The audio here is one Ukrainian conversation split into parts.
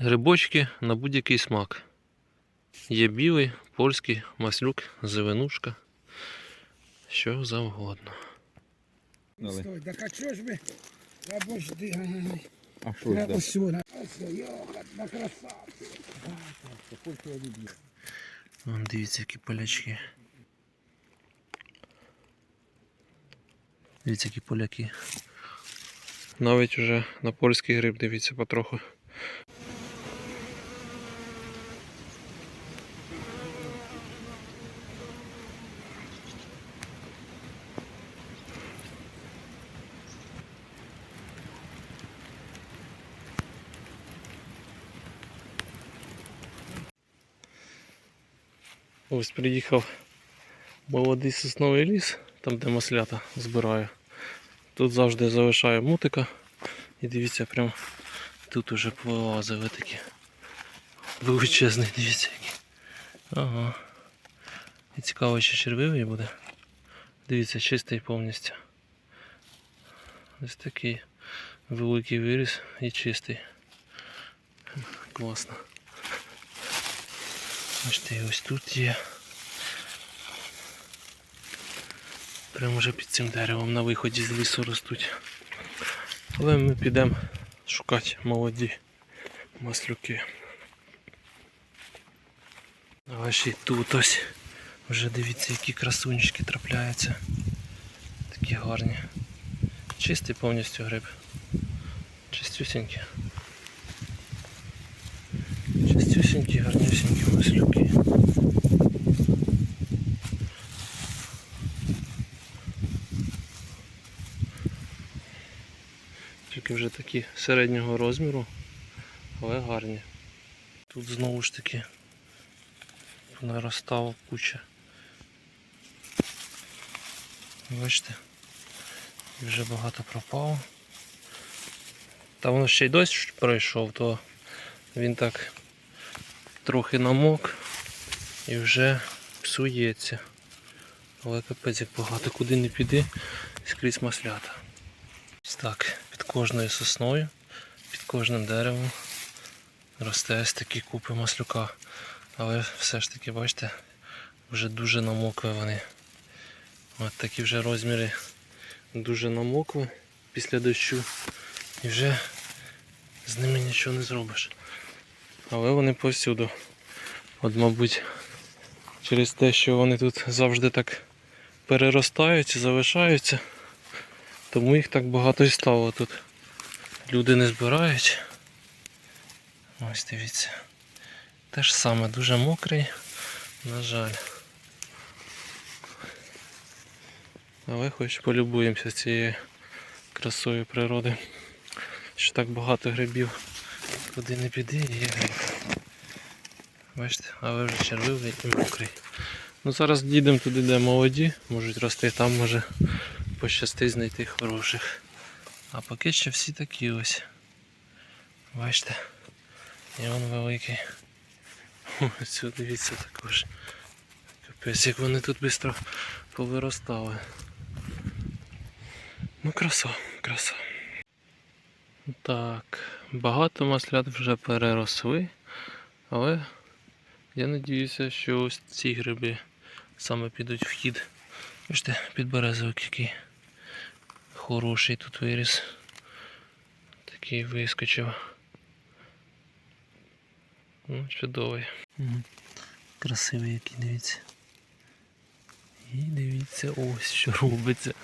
Грибочки на будь-який смак. Є білий, польський, маслюк, зеленушка. Що завгодно. Стой, так а чого ж? Обожди, А що ж да? ось сюди. Ось, на красавці. Вон дивіться, які полячки. Дивіться, які поляки. Навіть вже на польський гриб дивіться потроху. Ось приїхав молодий сосновий ліс, там де маслята збираю. Тут завжди залишаю мутика. І дивіться, прям тут уже повилазили такі. Величезний, дивіться який. Ага. І цікаво, чи червивий буде. Дивіться, чистий повністю. Ось такий великий виріс і чистий. Класно. Бачите, ось тут є. Прямо вже під цим деревом на виході з лісу ростуть. Але ми підемо шукати молоді маслюки. А ще й тут ось. Вже дивіться, які красунчики трапляються. Такі гарні. Чистий повністю гриб. Чистюсінькі. Чистюсінькі, гарнюсінькі маслюки. Тільки вже такі середнього розміру, але гарні. Тут знову ж таки наростала куча. Бачите, вже багато пропало. Та воно ще й дощ пройшов, то він так трохи намок і вже псується. Але капець як багато, куди не піди, скрізь маслята. Ось так, під кожною сосною, під кожним деревом росте ось такі купи маслюка. Але все ж таки, бачите, вже дуже намокли вони. От такі вже розміри дуже намокли після дощу. І вже з ними нічого не зробиш. Але вони повсюду. От, мабуть, через те, що вони тут завжди так переростають залишаються, тому їх так багато і стало тут. Люди не збирають. Ось дивіться. Те ж саме, дуже мокрий, на жаль. Але хоч полюбуємося цією красою природи. Що так багато грибів. Куди не піди, є гриб. Бачите, але вже червивий і мокрий. Ну зараз дійдемо туди, де молоді, можуть рости, там може пощастить знайти хороших. А поки що всі такі ось. Бачите? І він великий. Ось дивіться також. Капець, як вони тут швидко повиростали. Ну краса, краса. Так, багато маслят вже переросли, але я надіюся, що ось ці гриби саме підуть в хід. Бачите, підберезовик який хороший тут виріс. Такий вискочив. Ну, чудовий. Красивий який, дивіться. І дивіться, ось що робиться.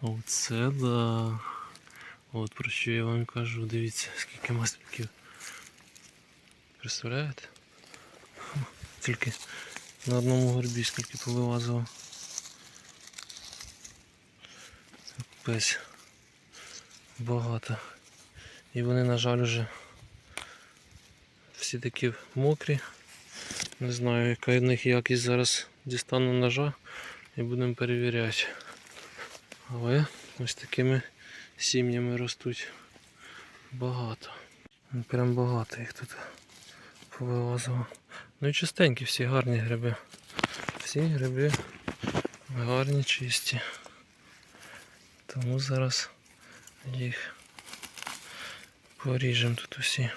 Оце да. От про що я вам кажу, дивіться, скільки масляків. Представляєте? Тільки на одному горбі скільки повилазило. Капець. Багато. І вони, на жаль, вже всі такі мокрі. Не знаю, яка в них якість зараз дістану ножа і будемо перевіряти. Але ось такими сім'ями ростуть багато. Ну, Прям багато їх тут повилазило. Ну і чистенькі, всі гарні гриби. Всі гриби гарні, чисті. Тому зараз їх поріжемо тут усі.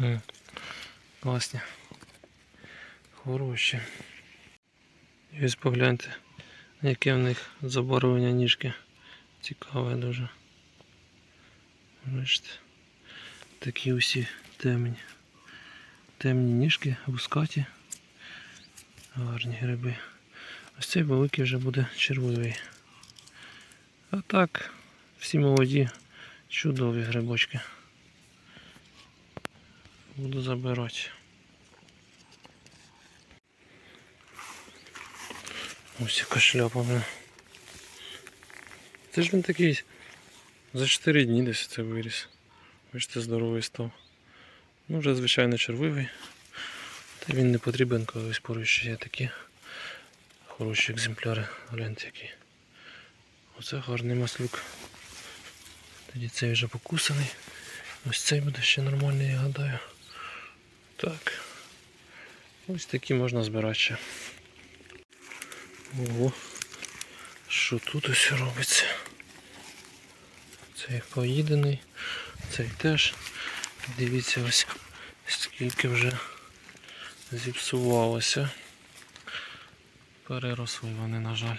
М, Класні. Хороші. І ось погляньте, яке в них забарвлення ніжки. Цікаве дуже. Бачите. Такі усі темні. Темні ніжки, вускаті. Гарні гриби. Ось цей великий вже буде червивий. А так, всі молоді, чудові грибочки. Буду забирати. Ось яка шляпа. блін. Це ж він такий за 4 дні десь це виріс. Бачите, здоровий став. Ну, вже звичайно червивий. Та він не потрібен, колись поруч ще є такі хороші екземпляри. Гляньте які. Оце гарний маслюк. Тоді цей вже покусаний. Ось цей буде ще нормальний, я гадаю. Так. Ось такі можна збирати ще. Ого. Що тут ось робиться? Цей поїдений, цей теж. Дивіться ось скільки вже зіпсувалося. Переросли вони, на жаль.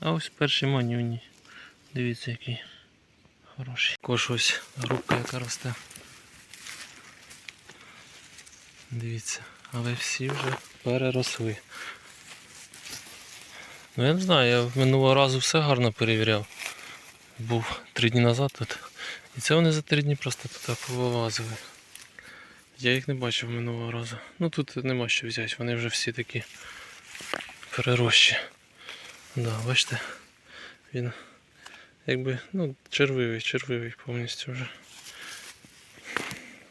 А ось перший манюній. Дивіться який хороший. Також ось грубка яка росте. Дивіться, але всі вже переросли. Ну я не знаю, я минулого разу все гарно перевіряв. Був три дні назад тут. І це вони за три дні просто тут повилазили. Я їх не бачив минулого разу. Ну тут нема що взяти, вони вже всі такі перерощі. Да, бачите, він якби, ну, червивий, червивий повністю вже.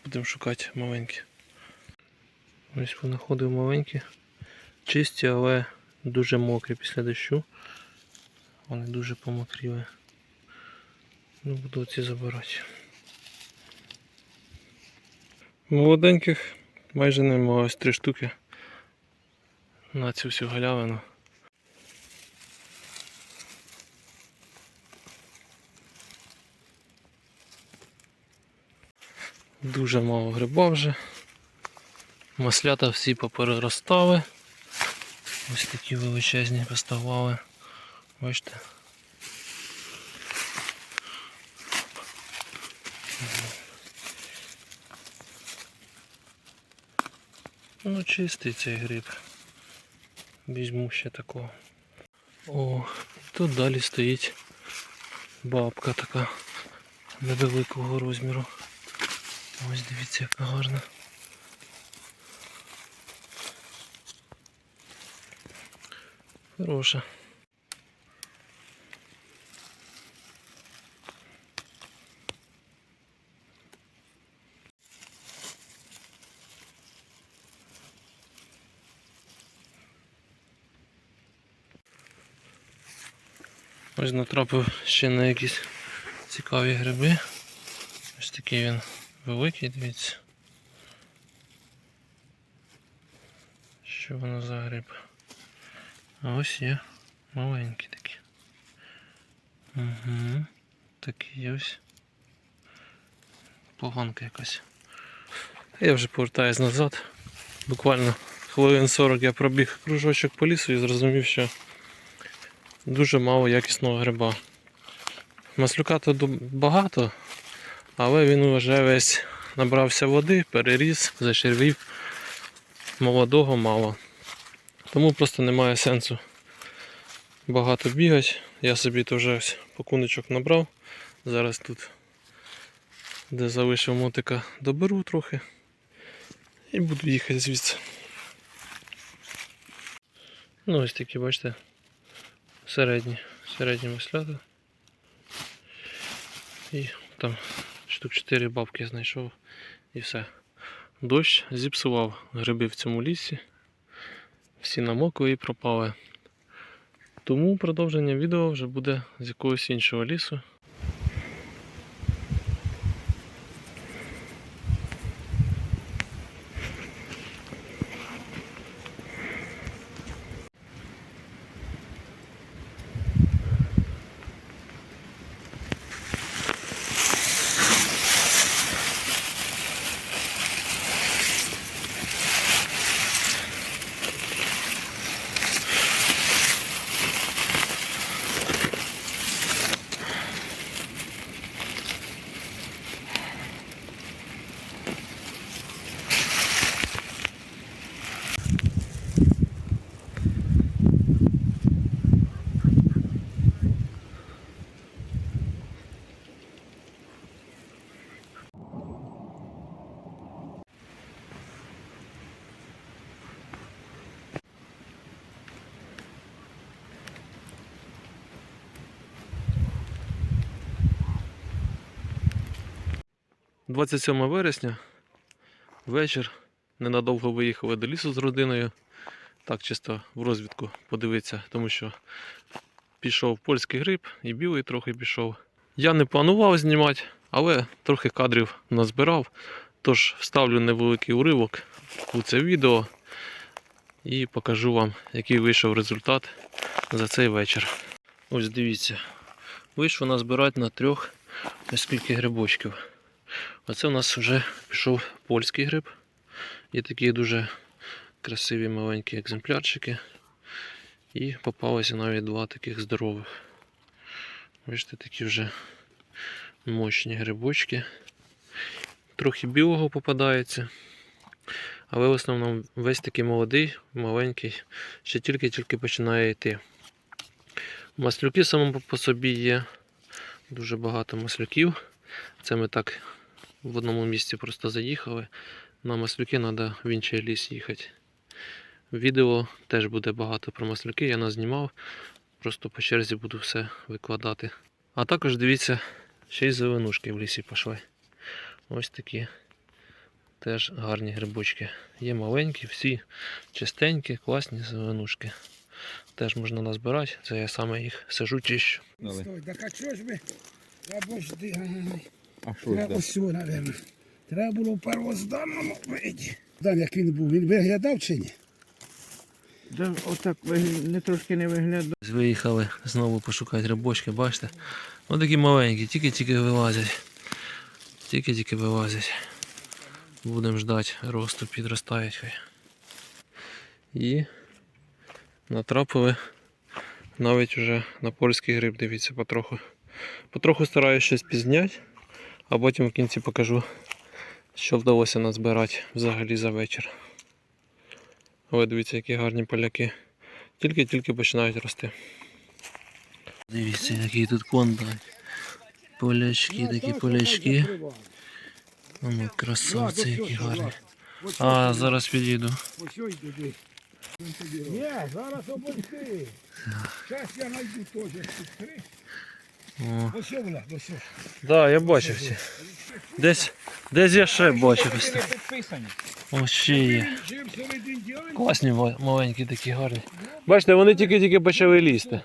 Будемо шукати маленькі. Ось понаходив маленькі. Чисті, але дуже мокрі після дощу. Вони дуже помокріли. Ну, буду ці забирати. Молоденьких майже нема ось три штуки на цю всю галявину. Дуже мало гриба вже. Маслята всі попереростали. Ось такі величезні поставали. Бачите? Ну, чистий цей гриб. Візьму ще такого. О, тут далі стоїть бабка така невеликого розміру. Ось дивіться, яка гарна. Хороша. Ось натрапив ще на якісь цікаві гриби. Ось такий він великий, дивіться. Що воно за гриб? А ось є маленькі такі. Угу. Такі ось. Поганка якась. Я вже повертаюсь назад. Буквально хвилин 40 я пробіг кружочок по лісу і зрозумів, що дуже мало якісного гриба. Маслюка тут багато, але він вже весь набрався води, переріс, зачервів. Молодого мало. Тому просто немає сенсу багато бігати. Я собі то вже ось пакуночок набрав. Зараз тут, де залишив мотика, доберу трохи і буду їхати звідси. Ну ось такі, бачите, середні, середні маслята. І там штук 4 бабки знайшов і все. Дощ зіпсував гриби в цьому лісі. Всі намокли і пропали. Тому продовження відео вже буде з якогось іншого лісу. 27 вересня, вечір. Ненадовго виїхали до лісу з родиною. Так чисто в розвідку подивитися, тому що пішов польський гриб і білий трохи пішов. Я не планував знімати, але трохи кадрів назбирав. Тож вставлю невеликий уривок у це відео і покажу вам, який вийшов результат за цей вечір. Ось дивіться, вийшло назбирати на трьох ось скільки грибочків. Оце у нас вже пішов польський гриб. Є такі дуже красиві маленькі екземплярчики. І попалося навіть два таких здорових. Бачите, такі вже мощні грибочки. Трохи білого попадається. Але в основному весь такий молодий, маленький, ще тільки-тільки починає йти. Маслюки само по собі є. Дуже багато маслюків. Це ми так в одному місці просто заїхали. На маслюки треба в інший ліс їхати. Відео теж буде багато про маслюки, я назнімав. Просто по черзі буду все викладати. А також дивіться, ще й зеленушки в лісі пішли. Ось такі теж гарні грибочки. Є маленькі, всі чистенькі, класні зеленушки. Теж можна назбирати. Це я саме їх сижу чищу. Стой, так а чого ж ми? Ай, А що ж ось цього, напевно. Треба було в первозданному виді. Дан, як він був, він виглядав чи ні? Да, отак вигля- не трошки не виглядає. Виїхали знову пошукати грибочки, бачите? Ось такі маленькі, тільки-тільки вилазять. Тільки-тільки вилазять. Будемо ждати, росту підростають хай. І натрапили навіть вже на польський гриб, дивіться, потроху. Потроху стараюся щось пізняти, а потім в кінці покажу, що вдалося назбирати взагалі за вечір. Але дивіться, які гарні поляки. Тільки-тільки починають рости. Дивіться, який тут кондак. Полячки, такі полячки. Ну, красавці, які гарні. А, зараз підійду. Ні, зараз обойти. Зараз я знайду теж. О, що. да, я бачив всі. Десь, десь я ще бачив. так. Ось ще є. Класні маленькі такі гарні. Бачите, вони тільки-тільки почали лізти.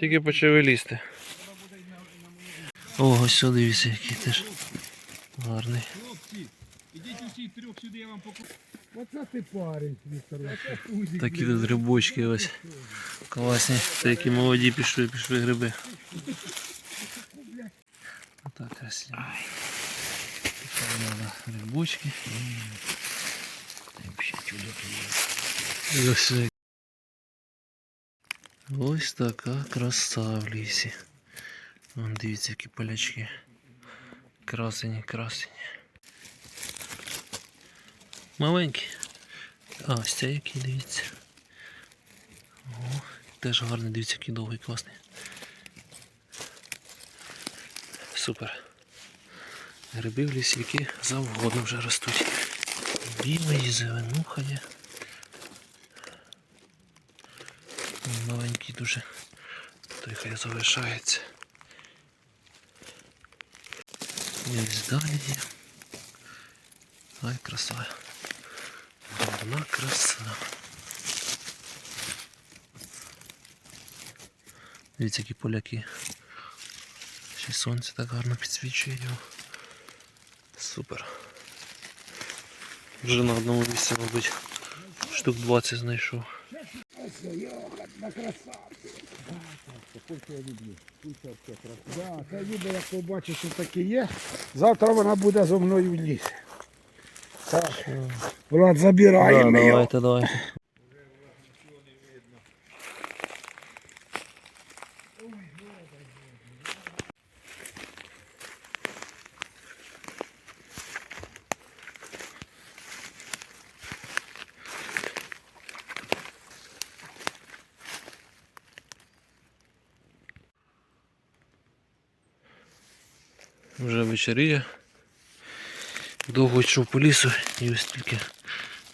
Тільки почали лізти. О, ось сюди дивіться, який теж гарний. Ідіть усі трьох сюди, я вам покажу. Оце ти парень, Віктор. Такі тут грибочки ось. Класні. Які молоді пішли, пішли гриби. Отак красиво. Грибочки. Ось, ось така краса в лісі. Вон дивіться, які полячки. Красені, красені. Маленькі. А, ось це який, дивіться. О, теж гарний, дивіться, який довгий, класний. Супер. Гриби в лісі, які завгодно вже ростуть. Білий, зеленуха є. Маленький дуже. Той хай залишається. Ось далі є. Ай, краса. Гарна краса. Дивіться, які поляки. Ще сонце так гарно підсвічує його. Супер. Вже на одному місці, мабуть, штук 20 знайшов. На красавці. Да, хай як побачить, що таке є. Завтра вона буде зо мною в лісі. Так. Влад, забираємо його. давайте, давайте. Вже вечеріє. Довго йшов по лісу і ось тільки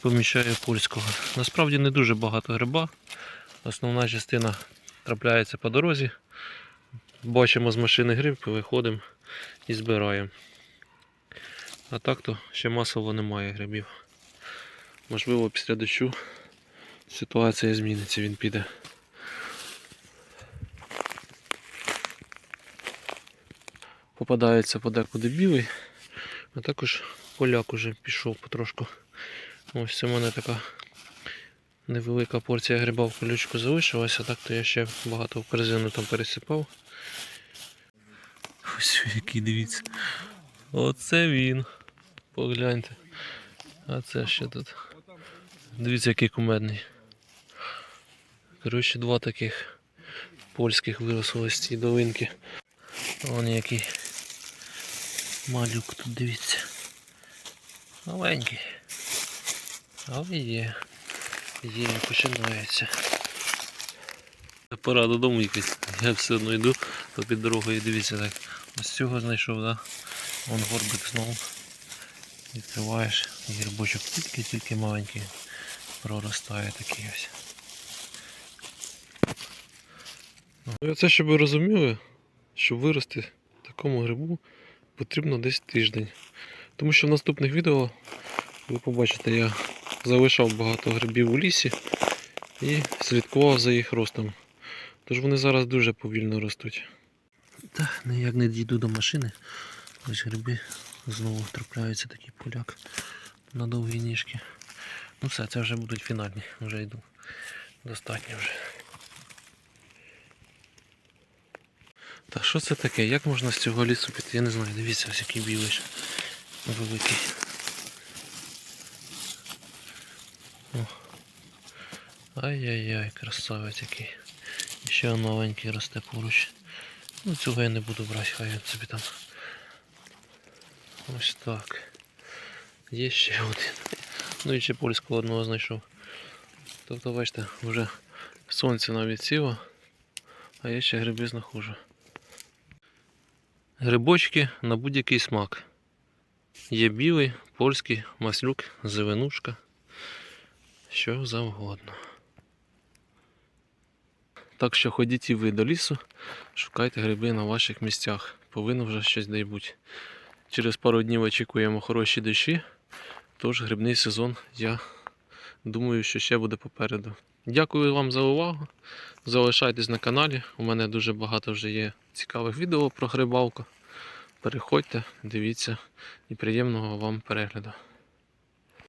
помічаю польського. Насправді не дуже багато гриба. Основна частина трапляється по дорозі. Бачимо з машини гриб, виходимо і збираємо. А так то ще масово немає грибів. Можливо, після дощу ситуація зміниться, він піде. Попадається подекуди білий, а також поляк уже пішов потрошку. Ось це в мене така невелика порція гриба в колючку залишилася, так то я ще багато в корзину там пересипав. Ось який дивіться. Оце він. Погляньте. А це ще тут. Дивіться, який кумедний. Коротше, два таких польських виросло з цієї долинки. Вон який малюк тут дивіться. Маленький. Але є. Є, починається. Пора додому їхати. Я все одно йду, то під дорогою дивіться так. Ось цього знайшов, да? Вон горбик знову. Відкриваєш, і грибочок тільки-тільки маленький проростає такий ось. Ну, це, щоб ви розуміли, щоб вирости такому грибу, потрібно десь тиждень. Тому що в наступних відео ви побачите, я залишав багато грибів у лісі і слідкував за їх ростом. Тож вони зараз дуже повільно ростуть. Так, ніяк не дійду до машини. Ось гриби знову трапляється такий поляк на довгі ніжки. Ну все, це вже будуть фінальні, вже йду. Достатньо вже. Та що це таке? Як можна з цього лісу піти? Я не знаю, дивіться, ось який білий великий. Ай-яй-яй, красавець який. Ще он маленький росте поруч. Ну цього я не буду брати, хай він собі там. Ось так. Є ще один. Ну і ще польського одного знайшов. Тобто, бачите, вже сонце навіть сіло, а я ще гриби знаходжу. Грибочки на будь-який смак. Є білий, польський, маслюк, зеленушка. Що завгодно. Так що ходіть і ви до лісу, шукайте гриби на ваших місцях. Повинно вже щось дай бути. Через пару днів очікуємо хороші дощі, тож грибний сезон, я думаю, що ще буде попереду. Дякую вам за увагу. Залишайтесь на каналі. У мене дуже багато вже є цікавих відео про грибалку. Переходьте, дивіться і приємного вам перегляду.